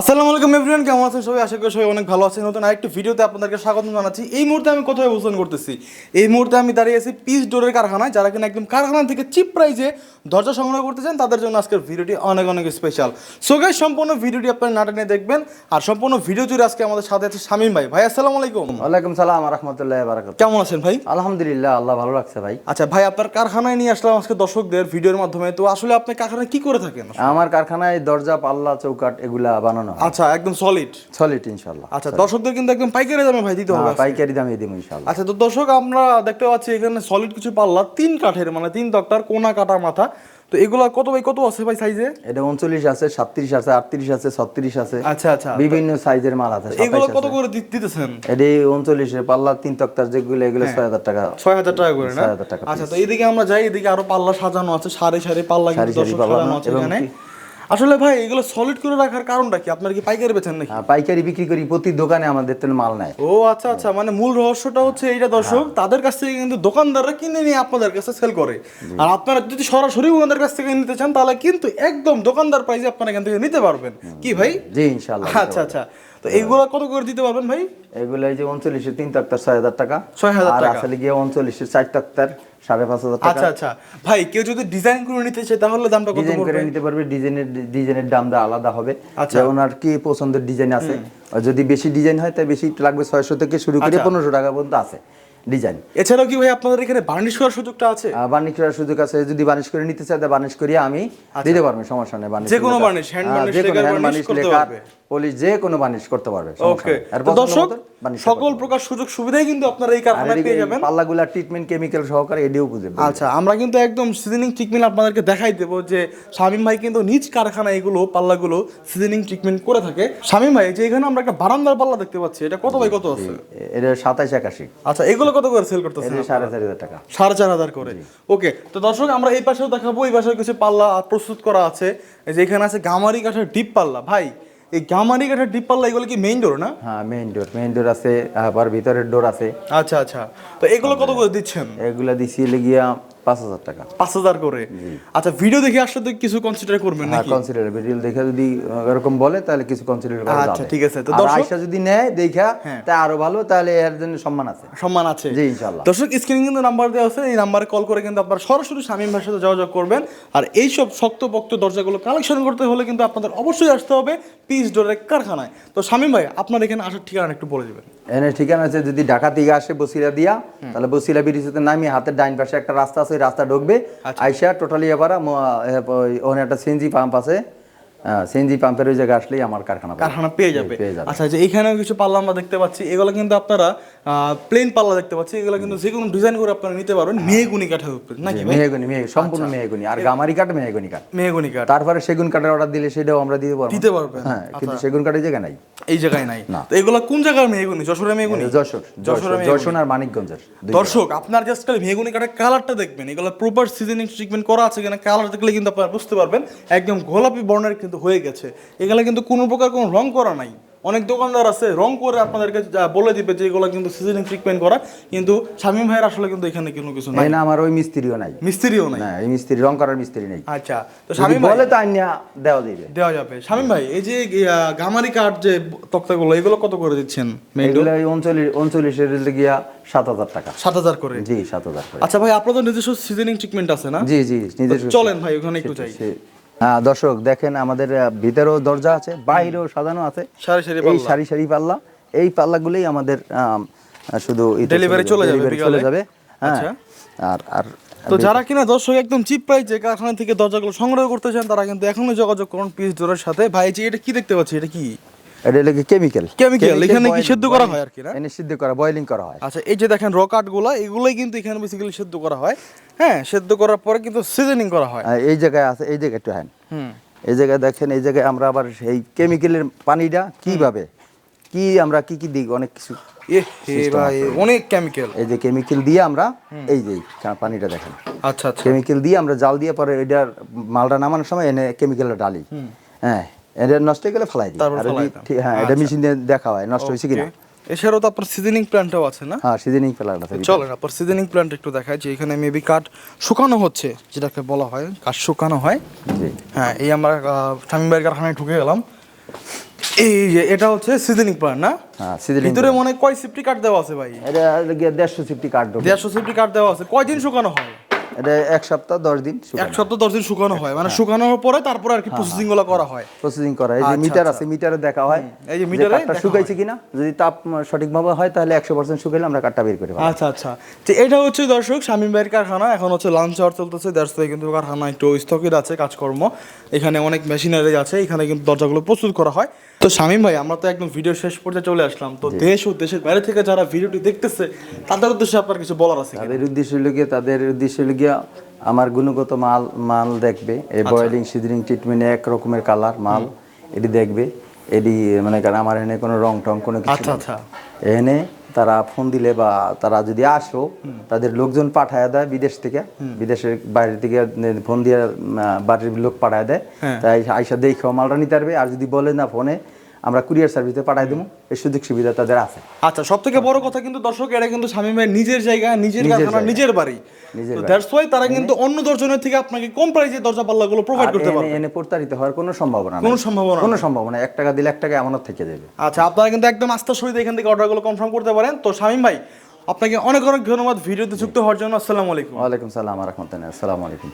আসসালামু আলাইকুম এভরিওয়ান কেমন আছেন সবাই? আশা করি সবাই অনেক ভালো আছেন। নতুন আরেকটি ভিডিওতে আপনাদেরকে স্বাগত জানাচ্ছি। এই মুহূর্তে আমি কোথায় অবস্থান করতেছি? এই মুহূর্তে আমি দাঁড়িয়ে আছি পিস ডোরের কারখানায় যারা কিনা একদম কারখানা থেকে চিপ প্রাইজে দরজা সংগ্রহ করতে চান তাদের জন্য আজকের ভিডিওটি অনেক অনেক স্পেশাল সো গাইস সম্পূর্ণ ভিডিওটি আপনারা নাটক নিয়ে দেখবেন আর সম্পূর্ণ ভিডিও জুড়ে আজকে আমাদের সাথে আছে শামীম ভাই। ভাই আসসালামু আলাইকুম। ওয়ালাইকুম সালাম রহমতুল্লাহ বারাকাত কেমন আছেন ভাই? আলহামদুলিল্লাহ আল্লাহ ভালো লাগছে ভাই। আচ্ছা ভাই আপনার কারখানায় নিয়ে আসলাম আজকে দর্শকদের ভিডিওর মাধ্যমে। তো আসলে আপনি কারখানায় কি করে থাকেন? আমার কারখানায় দরজা পাল্লা চৌকাট এগুলা বানানো হয়। আচ্ছা একদম সলিড সলিড ইনশাল্লাহ আচ্ছা দর্শকদের কিন্তু একদম পাইকারি দামে ভাই দিতে হবে হ্যাঁ, পাইকারি দামে দিব ইনশাল্লাহ আচ্ছা তো দর্শক আমরা দেখতে পাচ্ছি এখানে সলিড কিছু পাল্লা তিন কাঠের মানে তিন তক্তার কোনা কাটা মাথা। তো এগুলা কত ভাই কত আছে ভাই সাইজে এটা উনচল্লিশ আছে সাতত্রিশ আছে আটত্রিশ আছে ছত্রিশ আছে। আচ্ছা আচ্ছা। বিভিন্ন সাইজের মাল আছে এগুলো কত করে দিতেছেন? এটি উনচল্লিশে পাল্লা তিন তক্তার যেগুলো এগুলো ছয় হাজার টাকা। ছয় হাজার টাকা করে না? ছয় হাজার টাকা আচ্ছা তো এইদিকে আমরা যাই এদিকে আরও পাল্লা সাজানো আছে সারি সারি পাল্লা কিন্তু সাজানো আছে এখানে। আসলে ভাই এগুলো সলিড করে রাখার কারণটা কি? আপনার কি পাইকারি বেচেন নাকি? হ্যাঁ, পাইকারি বিক্রি করি প্রতি দোকানে আমাদের তো মাল নেয়। ও আচ্ছা আচ্ছা মানে মূল রহস্যটা হচ্ছে এইটা দর্শক তাদের কাছ থেকে কিন্তু দোকানদাররা কিনে নিয়ে আপনাদের কাছে সেল করে। আর আপনারা যদি সরাসরি ওনাদের কাছ থেকে নিতে চান তাহলে কিন্তু একদম দোকানদার প্রাইসে আপনারা এখান থেকে নিতে পারবেন। কি ভাই? জি ইনশাআল্লাহ আচ্ছা আচ্ছা। তো এইগুলো কত করে দিতে পারবেন ভাই? এগুলো এই যে উনচল্লিশের তিন তক্তার ছয় হাজার টাকা। 6,000 আর টাকা। আসলে গিয়ে উনচল্লিশের চার তক্তার সাড়ে পাঁচ হাজার টাকা। আচ্ছা আচ্ছা। ভাই কেউ যদি ডিজাইন করে নিতে চায় তাহলে দামটা কত ডিজাইন করে নিতে পারবে ডিজাইনের ডিজাইনের দামটা আলাদা হবে। আচ্ছা। ওনার কি পছন্দের ডিজাইন আছে। যদি বেশি ডিজাইন হয় তাই বেশি লাগবে ছয়শো থেকে শুরু করে আচ্ছা। পনেরোশো টাকা পর্যন্ত আছে। ডিজাইন। এছাড়াও কি ভাই আপনাদের এখানে বার্নিশ করার সুযোগটা আছে? বার্নিশ করার সুযোগ আছে। যদি বার্নিশ করে নিতে চাই বার্নিশ করিয়ে আমি দিতে পারব সমস্যা নেই বার্নিশ আচ্ছা। যে কোনো varnish, hand varnish, যে কোনো হ্যান্ড বার্নিশ লেকার। পলিশ যে কোনো বার্নিশ করতে পারবে ওকে আর দর্শক সকল প্রকার সুযোগ সুবিধাই কিন্তু আপনারা এই। কারখানায় পেয়ে যাবেন। পাল্লাগুলা ট্রিটমেন্ট কেমিক্যাল সহকারে এডিও বুঝে আচ্ছা আমরা কিন্তু একদম সিজনিং ট্রিটমেন্ট আপনাদেরকে দেখাই দেব যে শামীম ভাই কিন্তু নিজ কারখানা এগুলো পাল্লাগুলো সিজনিং ট্রিটমেন্ট করে থাকে। শামীম ভাই যে এখানে আমরা একটা বারান্দার পাল্লা দেখতে পাচ্ছি এটা কত ভাই কত আছে? এটা সাতাইশ একাশি। আচ্ছা এগুলো কত করে সেল করতেছে সাড়ে চার হাজার টাকা। সাড়ে চার হাজার করে। ওকে তো দর্শক আমরা এই পাশেও দেখাবো এই পাশেও কিছু পাল্লা প্রস্তুত করা আছে। যে এখানে আছে গামারি কাঠের ডিপ পাল্লা। ভাই এই গামারি কাঠের ডিপ পাল্লা এগুলো কি মেইন ডোর না? হ্যাঁ মেইন ডোর মেইন ডোর আছে আবার ভিতরের ডোর আছে। আচ্ছা আচ্ছা। তো এগুলো কত করে দিচ্ছেন? এগুলা দিছি গিয়া পাঁচ হাজার টাকা। পাঁচ হাজার করে? আচ্ছা ভিডিও দেখে আসলে তো কিছু কনসিডার করবেন হ্যাঁ নাকি? কনসিডার ভিডিও দেখে যদি এরকম বলে তাহলে কিছু কনসিডার করা আচ্ছা, ঠিক আছে। তো দর্শক- আয়সা যদি নেয় দেখা হ্যাঁ। তা আরও ভালো তাহলে এর জন্য সম্মান আছে। সম্মান আছে। জি, ইনশাআল্লাহ। দর্শক স্ক্রিনে কিন্তু নাম্বার দেওয়া আছে এই নাম্বারে কল করে কিন্তু আপনারা সরাসরি শামীম ভাইয়ের সাথে যোগাযোগ করবেন। আর এই সব দরজাগুলো কালেকশন করতে হলে কিন্তু আপনাদের অবশ্যই আসতে হবে পিস ডোরের কারখানায়। তো শামীম ভাই আপনার এখানে আসার ঠিকানা একটু বলে দিবেন। এনে ঠিকানা আছে যদি ঢাকা থেকে আসে বসিলা দিয়া তাহলে বসিলা ব্রিজেতে নামিয়ে হাতের ডাইন পাশে একটা রাস্তা আছে রাস্তা ঢুকবে আচ্ছা। আইসা টোটালি এবার ওখানে একটা সিএনজি পাম্প আছে সিএনজি পাম্পের ওই জায়গায় আসলেই আমার কারখানা কারখানা পেয়ে যাবে। আচ্ছা যে এখানেও কিছু পাল্লা আমরা দেখতে পাচ্ছি এগুলো কিন্তু আপনারা প্লেন পাল্লা দেখতে পাচ্ছি। এগুলো কিন্তু যে কোনো ডিজাইন করে আপনারা নিতে পারবেন মেহগুনি কাঠের উপরে নাকি ভাই? মেহগুনি মেহ সম্পূর্ণ মেহগুনি। আর গামারি কাঠ মেহগুনি কাঠ। মেহগুনি কাঠ। তারপরে সেগুন কাঠের অর্ডার দিলে সেটাও আমরা দিতে পারব দিতে পারবেন। হ্যাঁ কিন্তু সেগুন কাঠের জায়গা নাই। এই জায়গায় নাই। না। তো এগুলো কোন জায়গার মেহগুনি? যশোরের মেহগুনি? যশোর যশোর যশোর আর মানিকগঞ্জের দর্শক আপনার জাস্ট খালি মেহগুনি কাঠের কালারটা দেখবেন। এগুলো প্রপার সিজনিং ট্রিটমেন্ট করা আছে কিনা কালার দেখলে কিন্তু আপনারা বুঝতে পারবেন। একদম গোলাপি বর্ণের কিন্তু হয়ে গেছে। এগুলো কিন্তু কোনো প্রকার কোনো রং করা নাই। অনেক দোকানদার আছে রং করে আপনাদেরকে বলে দিবে যে এগুলো কিন্তু সিজনিং ট্রিটমেন্ট করা কিন্তু শামীম ভাইয়ের আসলে কিন্তু এখানে কোনো কিছু নাই। না আমার ওই মিস্ত্রিও নাই। মিস্ত্রিও নাই? এই মিস্ত্রি রং করার মিস্ত্রি নেই। আচ্ছা তো শামীম ভাই বলে তো আইনা দেওয়া দিবে দেওয়া যাবে। শামীম ভাই এই যে গামারি কাঠ যে তক্তাগুলো এগুলো কত করে দিচ্ছেন এগুলো ওই উনচল্লিশ উনচল্লিশের গিয়া সাত হাজার টাকা। সাত হাজার করে? জি সাত হাজার করে। আচ্ছা ভাই আপনাদের নিজস্ব সিজনিং ট্রিটমেন্ট আছে না? জি জি নিজের চলেন ভাই ওখানে একটু যাই। দর্শক দেখেন আমাদের ভিতরেও দরজা আছে বাইরেও সাজানো আছে। সারি সারি এই পাল্লা। সারি সারি পাল্লা এই পাল্লাগুলোই আমাদের আম, শুধু ডেলিভারি চলে যাবে চলে যাবে। হ্যাঁ আচ্ছা। আর আর তো যারা কিনা দর্শক একদম চিপ পাইছে কারখানা থেকে দরজাগুলো সংগ্রহ করতে চান তারা কিন্তু এখনই যোগাযোগ করুন পিস ডোরের সাথে। ভাই এটা কি দেখতে পাচ্ছি? এটা কি? এটা লাগে কেমিক্যাল Chemical, এখানে কি সেদ্ধ করা হয় আর কি না? এনে সিদ্ধ করা বয়লিং করা হয়। আচ্ছা এই যে দেখেন র এগুলোই কিন্তু এখানে বেসিক্যালি সেদ্ধ করা হয়। হ্যাঁ সেদ্ধ করার পরে কিন্তু সিজনিং করা হয়। এই জায়গায় আছে এই জায়গায় একটু হ্যান এই জায়গায় দেখেন এই জায়গায় আমরা আবার সেই কেমিক্যালের পানিটা কীভাবে কি আমরা কি কি দিই অনেক কিছু অনেক কেমিক্যাল এই যে কেমিক্যাল দিয়ে আমরা এই যে পানিটা দেখেন। আচ্ছা আচ্ছা। কেমিক্যাল দিয়ে আমরা জাল দিয়ে পরে এটার মালটা নামানোর সময় এনে কেমিক্যালটা ডালি হ্যাঁ এটা নষ্ট হয়ে গেলে ফেলাই দিই। আর হ্যাঁ এটা মেশিন দিয়ে দেখা হয় নষ্ট হয়েছে কিনা। এছাড়াও তো আপনার সিজনিং প্ল্যান্টও আছে না? হ্যাঁ সিজনিং ফেলার আছে চলেন আপনার সিজনিং প্ল্যান্ট একটু দেখায় যে এখানে মেবি কাঠ শুকানো হচ্ছে যেটাকে বলা হয় কাঠ শুকানো হয়। হ্যাঁ এই আমরা শামীম ভাইয়ের কারখানায় ঢুকে গেলাম। এই যে এটা হচ্ছে সিজনিং প্ল্যান না? হ্যাঁ সিজলিং ভিতরে মনে কয় সিফটি কার্ড দেওয়া আছে ভাই? এটা গিয়ে দেড়শো সিফটি কাঠ দেড়শো সিফটি কার্ড দেওয়া আছে। কয়দিন শুকানো হয়? এটা এক সপ্তাহ দশ দিন এক সপ্তাহ দশ দিন শুকানো হয়। মানে শুকানোর পরে তারপরে আর কি প্রসেসিংগুলো করা হয়। প্রসেসিং করা এই যে আচ্ছা, মিটার আচ্ছা। আছে মিটারে দেখা হয়। এই যে মিটারে শুকাইছে কিনা যদি তাপ সঠিকভাবে হয় তাহলে একশো পার্সেন্ট শুকাইলে আমরা কাঠটা বের করে আচ্ছা আচ্ছা। তো এটা হচ্ছে দর্শক শামীম ভাইয়ের কারখানা। এখন হচ্ছে লাঞ্চ আওয়ার চলতেছে। ওয়াই কিন্তু কারখানা একটু স্থগিত আছে কাজকর্ম। এখানে অনেক মেশিনারি আছে। এখানে কিন্তু দরজাগুলো প্রস্তুত করা হয়। তো শামীম ভাই আমরা তো একদম ভিডিও শেষ পর্যায়ে চলে আসলাম। তো দেশ ও দেশের বাইরে থেকে যারা ভিডিওটি দেখতেছে তাদের উদ্দেশ্যে আপনার কিছু বলার আছে তাদের উদ্দেশ্য গিয়ে তাদের উদ্দেশ্য গিয়ে আমার গুণগত মাল মাল দেখবে। এই। বয়েলিং সিজনিং ট্রিটমেন্টে এক রকমের কালার মাল এটি দেখবে। এটি মানে কারণ আমার এখানে কোনো রং টং কোনো কিছু আচ্ছা আচ্ছা। এখানে তারা ফোন দিলে বা তারা যদি আসো তাদের লোকজন পাঠায় দেয় বিদেশ থেকে। বিদেশের বাইরে থেকে ফোন দিয়ে বাড়ির লোক পাঠায় দেয়। হ্যাঁ। তাই আইসা দেখেও মালটা নিতে পারবে। আর যদি বলে না ফোনে আমরা কুরিয়ার সার্ভিসে পাঠাই দেবো। এই সুযোগ সুবিধা তাদের আছে। আচ্ছা সব থেকে বড় কথা কিন্তু দর্শক এটা কিন্তু শামীম ভাই নিজের জায়গা নিজের কারখানা নিজের বাড়ি। দ্যাটস ওয়াই তারা কিন্তু অন্য দর্জনের থেকে আপনাকে কম প্রাইসে দরজা পাল্লাগুলো প্রোভাইড করতে পারবে। এনে প্রতারিত হওয়ার কোনো সম্ভাবনা কোনো। সম্ভাবনা কোনো সম্ভাবনা এক টাকা দিলে এক টাকা এমনত থেকে যাবে। আচ্ছা আপনারা কিন্তু একদম আস্থার সহিত এখান থেকে অর্ডারগুলো কনফার্ম করতে পারেন। তো স্বামী ভাই আপনাকে অনেক অনেক ধন্যবাদ। ভিডিওতে যুক্ত হওয়ার জন্য আসসালামু আলাইকুম। ওয়ালাইকুম সালাম রহমতুল্লাহ। আসসালামু আলাইকুম।